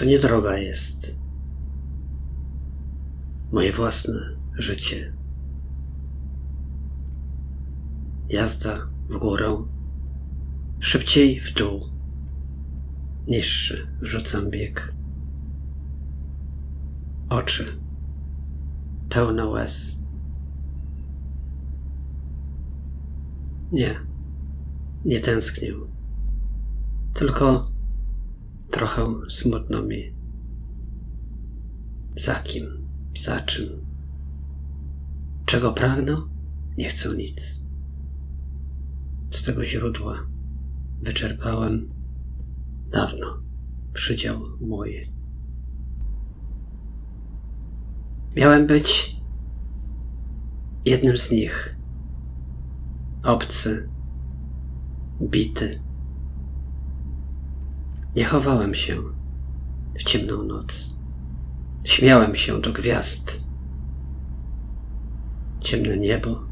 To nie droga jest. Moje własne życie. Jazda w górę, szybciej w dół, niższy wrzucam bieg. Oczy pełne łez. Nie, nie tęsknię. Tylko trochę smutno mi. Za kim? Za czym? Czego pragnę? Nie chcę nic. Z tego źródła wyczerpałem dawno przydział mój. Miałem być jednym z nich. Obcy, bity. Nie chowałem się w ciemną noc. Śmiałem się do gwiazd. Ciemne niebo,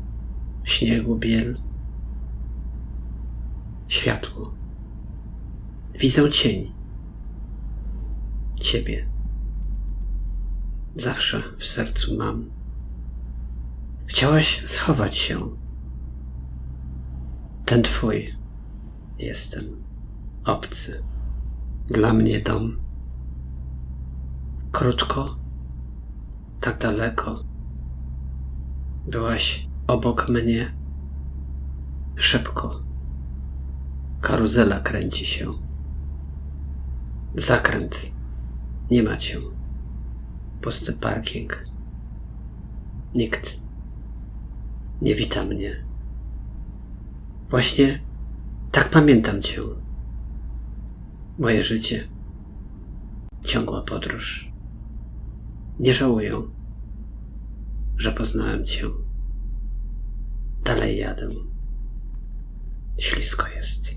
śniegu biel. Światło. Widzę cień. Ciebie. Zawsze w sercu mam. Chciałaś schować się. Ten twój jestem obcy. Dla mnie dom. Krótko, tak daleko. Byłaś obok mnie. Szybko. Karuzela kręci się. Zakręt. Nie ma cię. Pusty parking. Nikt nie wita mnie. Właśnie tak pamiętam cię. Moje życie. Ciągła podróż. Nie żałuję, że poznałem cię. Dalej jadę. Ślisko jest.